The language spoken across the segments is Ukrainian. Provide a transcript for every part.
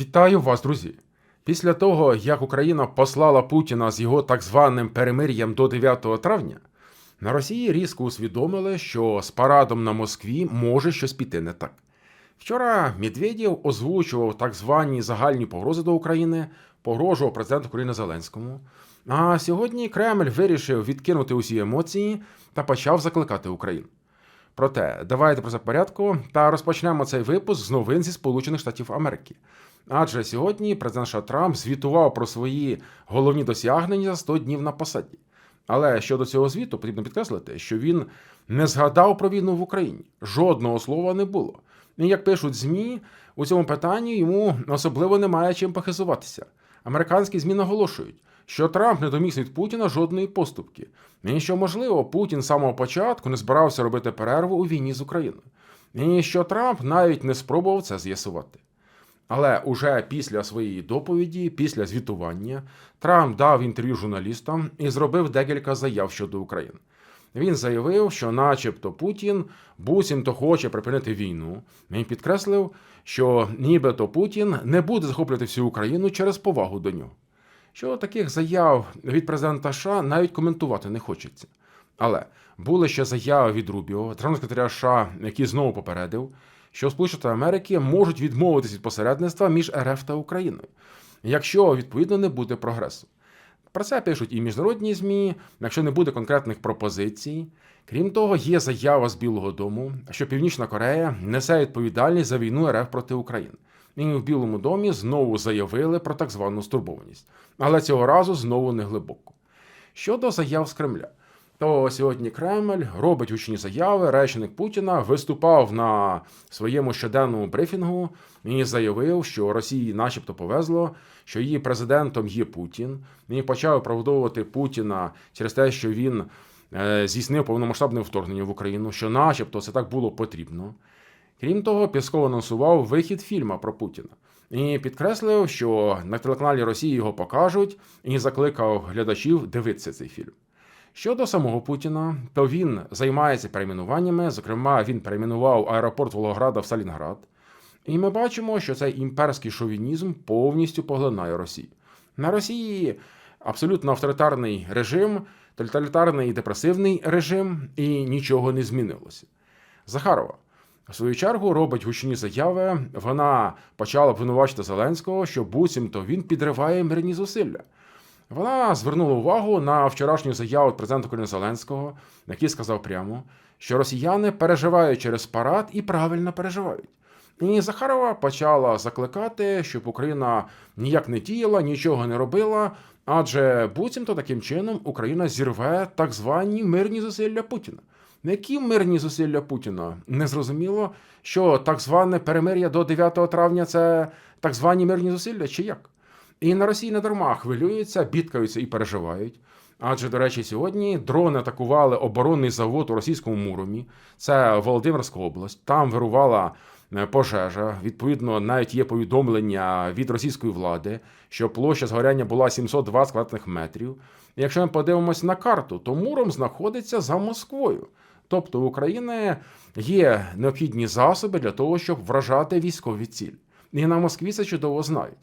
Вітаю вас, друзі! Після того, як Україна послала Путіна з його так званим перемир'ям до 9 травня, на Росії різко усвідомили, що з парадом на Москві може щось піти не так. Вчора Медведєв озвучував так звані загальні погрози до України, погрожував президенту України Зеленському. А сьогодні Кремль вирішив відкинути усі емоції та почав закликати Україну. Проте, давайте про це порядку та розпочнемо цей випуск з новин зі Сполучених Штатів Америки. Адже сьогодні президент Трамп звітував про свої головні досягнення за 100 днів на посаді. Але щодо цього звіту потрібно підкреслити, що він не згадав про війну в Україні. Жодного слова не було. І як пишуть ЗМІ, у цьому питанні йому особливо немає чим похизуватися. Американські ЗМІ наголошують, що Трамп не доміг від Путіна жодної поступки. І що, можливо, Путін з самого початку не збирався робити перерву у війні з Україною. І що Трамп навіть не спробував це з'ясувати. Але уже після своєї доповіді, після звітування, Трамп дав інтерв'ю журналістам і зробив декілька заяв щодо України. Він заявив, що, начебто, Путін буцімто хоче припинити війну. Він підкреслив, що нібито Путін не буде захоплювати всю Україну через повагу до нього. Що таких заяв від президента США навіть коментувати не хочеться. Але були ще заяви від Рубіо, державного секретаря США, який знову попередив, що Сполучені Штати Америки можуть відмовитись від посередництва між РФ та Україною, якщо відповідно не буде прогресу. Про це пишуть і міжнародні ЗМІ, якщо не буде конкретних пропозицій. Крім того, є заява з Білого Дому, що Північна Корея несе відповідальність за війну РФ проти України. І в Білому домі знову заявили про так звану стурбованість. Але цього разу знову не глибоко. Щодо заяв з Кремля, то сьогодні Кремль робить гучні заяви. Речник Путіна виступав на своєму щоденному брифінгу і заявив, що Росії, начебто, повезло, що її президентом є Путін. Він почав оправдовувати Путіна через те, що він е, здійснив повномасштабне вторгнення в Україну, що, начебто, це так було потрібно. Крім того, Пєсков анонсував вихід фільма про Путіна і підкреслив, що на телеканалі Росії його покажуть, і закликав глядачів дивитися цей фільм. Щодо самого Путіна, то він займається перейменуваннями. Зокрема, він перейменував аеропорт Волгограда в Сталінград. І ми бачимо, що цей імперський шовінізм повністю поглинає Росію. На Росії абсолютно авторитарний режим, тоталітарний і депресивний режим, і нічого не змінилося. Захарова. В свою чергу робить гучні заяви. Вона почала обвинувачити Зеленського, що буцімто він підриває мирні зусилля. Вона звернула увагу на вчорашню заяву президента України Зеленського, який сказав прямо, що росіяни переживають через парад і правильно переживають. І Захарова почала закликати, щоб Україна ніяк не діяла, нічого не робила, адже буцімто таким чином Україна зірве так звані мирні зусилля Путіна. Які мирні зусилля Путіна? Незрозуміло, що так зване перемир'я до 9 травня це так звані мирні зусилля, чи як? І на Росії не дарма хвилюються, бідкаються і переживають. Адже, до речі, сьогодні дрони атакували оборонний завод у російському Муромі, це Володимирська область. Там вирувала е, пожежа. Відповідно, навіть є повідомлення від російської влади, що площа згоряння була 720 квадратних метрів. Якщо ми подивимось на карту, то Муром знаходиться за Москвою. Тобто в України є необхідні засоби для того, щоб вражати військові цілі. І на Москві це чудово знають.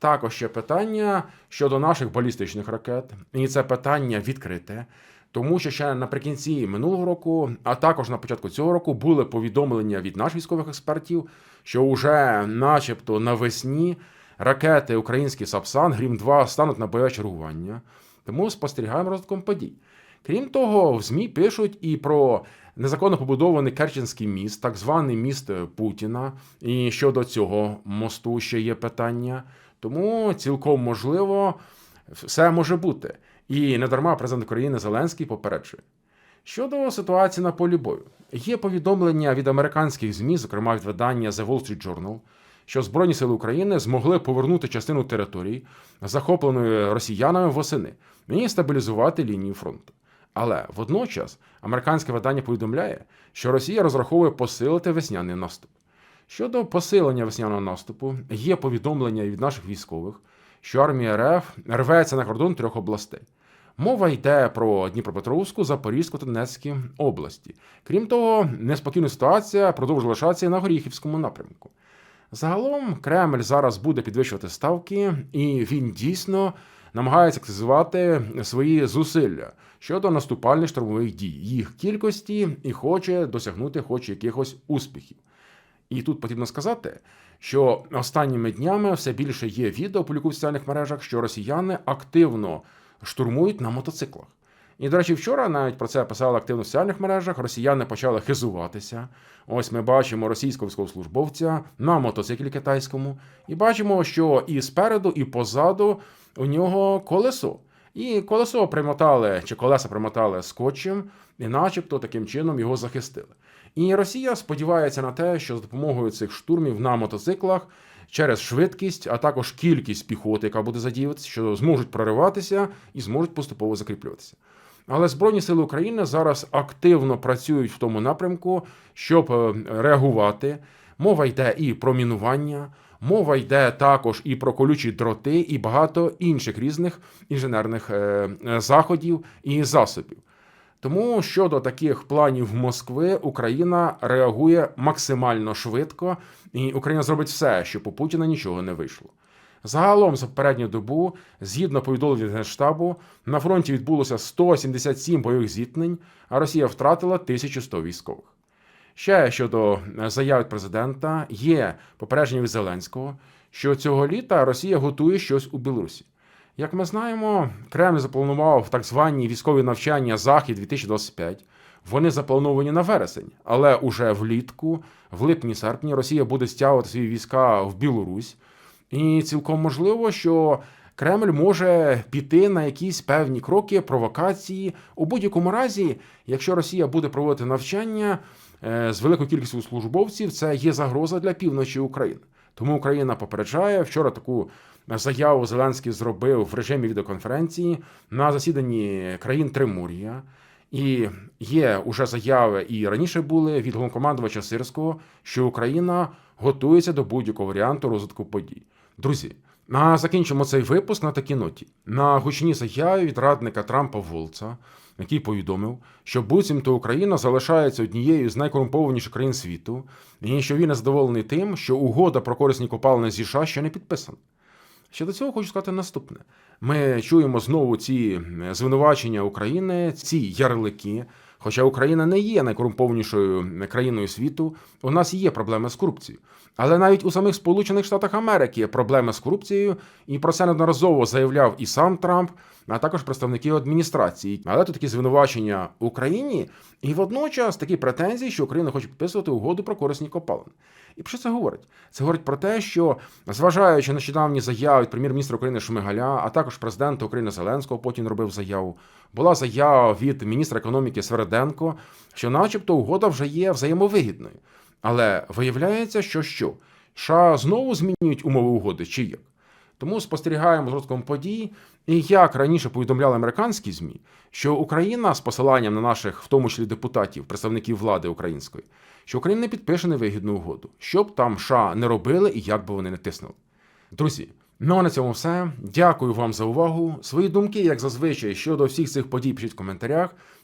Також ще питання щодо наших балістичних ракет, і це питання відкрите, тому що ще наприкінці минулого року, а також на початку цього року, були повідомлення від наших військових експертів, що вже, начебто, навесні ракети українські Сапсан Грім 2 стануть на бойове чергування. Тому спостерігаємо розвитком подій. Крім того, в ЗМІ пишуть і про незаконно побудований Керченський міст, так званий міст Путіна. І щодо цього мосту ще є питання. Тому цілком можливо все може бути. І недарма президент України Зеленський попереджує. Щодо ситуації на полі бою, є повідомлення від американських ЗМІ, зокрема від видання The Wall Street Journal, що Збройні сили України змогли повернути частину територій, захопленої росіянами восени, і стабілізувати лінію фронту. Але водночас американське видання повідомляє, що Росія розраховує посилити весняний наступ. Щодо посилення весняного наступу, є повідомлення від наших військових, що армія РФ рветься на кордон трьох областей. Мова йде про Дніпропетровську, Запорізьку та Донецькі області. Крім того, неспокійна ситуація продовжує лишатися на Горіхівському напрямку. Загалом Кремль зараз буде підвищувати ставки, і він дійсно намагається активізувати свої зусилля щодо наступальних штурмових дій, їх кількості і хоче досягнути хоч якихось успіхів. І тут потрібно сказати, що останніми днями все більше є відео публікують в соціальних мережах, що росіяни активно штурмують на мотоциклах. І, до речі, вчора навіть про це писали активно в соціальних мережах. Росіяни почали хизуватися. Ось ми бачимо російського військовослужбовця на мотоциклі китайському, і бачимо, що і спереду, і позаду у нього колесо. І колесо примотали, чи колеса примотали скотчем, і начебто таким чином його захистили. І Росія сподівається на те, що за допомогою цих штурмів на мотоциклах через швидкість, а також кількість піхоти, яка буде задіятися, що зможуть прориватися і зможуть поступово закріплюватися. Але Збройні сили України зараз активно працюють в тому напрямку, щоб е, реагувати. Мова йде і про мінування, мова йде також і про колючі дроти, і багато інших різних інженерних е, е, заходів і засобів. Тому щодо таких планів Москви, Україна реагує максимально швидко, і Україна зробить все, щоб у Путіна нічого не вийшло. Загалом за попередню добу, згідно повідомлення Генштабу, на фронті відбулося 177 бойових зіткнень, а Росія втратила 1100 військових. Ще щодо заяв президента, є попередження від Зеленського, що цього літа Росія готує щось у Білорусі. Як ми знаємо, Кремль запланував так звані військові навчання Захід 2025. Вони заплановані на вересень, але уже влітку, в липні-серпні, Росія буде стягувати свої війська в Білорусь. І цілком можливо, що Кремль може піти на якісь певні кроки, провокації. У будь-якому разі, якщо Росія буде проводити навчання е, з великою кількістю службовців, це є загроза для півночі України. Тому Україна попереджає вчора таку заяву Зеленський зробив в режимі відеоконференції на засіданні країн Тримур'я. І є уже заяви, і раніше були від головнокомандувача Сирського, що Україна готується до будь-якого варіанту розвитку подій. Друзі, а закінчимо цей випуск на такій ноті. На гучній заяві від радника Трампа Волца, який повідомив, що буцімто Україна залишається однією з найкорумпованіших країн світу, і що він незадоволений тим, що угода про корисні копалини зі США ще не підписана. Щодо цього хочу сказати наступне: ми чуємо знову ці звинувачення України, ці ярлики. Хоча Україна не є найкорумпованішою країною світу, у нас є проблеми з корупцією. Але навіть у самих Сполучених Штатах Америки є проблеми з корупцією, і про це неодноразово заявляв і сам Трамп, а також представники адміністрації. Але тут такі звинувачення Україні, і водночас такі претензії, що Україна хоче підписувати угоду про корисні копалини. І про що це говорить? Це говорить про те, що зважаючи на нещодавні заяви від прем'єр-міністра України Шмигаля, а також президента України Зеленського, потім робив заяву. Була заява від міністра економіки Свереденко, що, начебто, угода вже є взаємовигідною. Але виявляється, що що? США знову змінюють умови угоди чи як? Тому спостерігаємо з розвитком подій, і як раніше повідомляли американські змі, що Україна з посиланням на наших, в тому числі депутатів, представників влади української, що Україна не підпише невигідну угоду, що б там США не робили і як би вони не тиснули. Друзі, ну а на цьому все. Дякую вам за увагу. Свої думки, як зазвичай, щодо всіх цих подій пишіть в коментарях.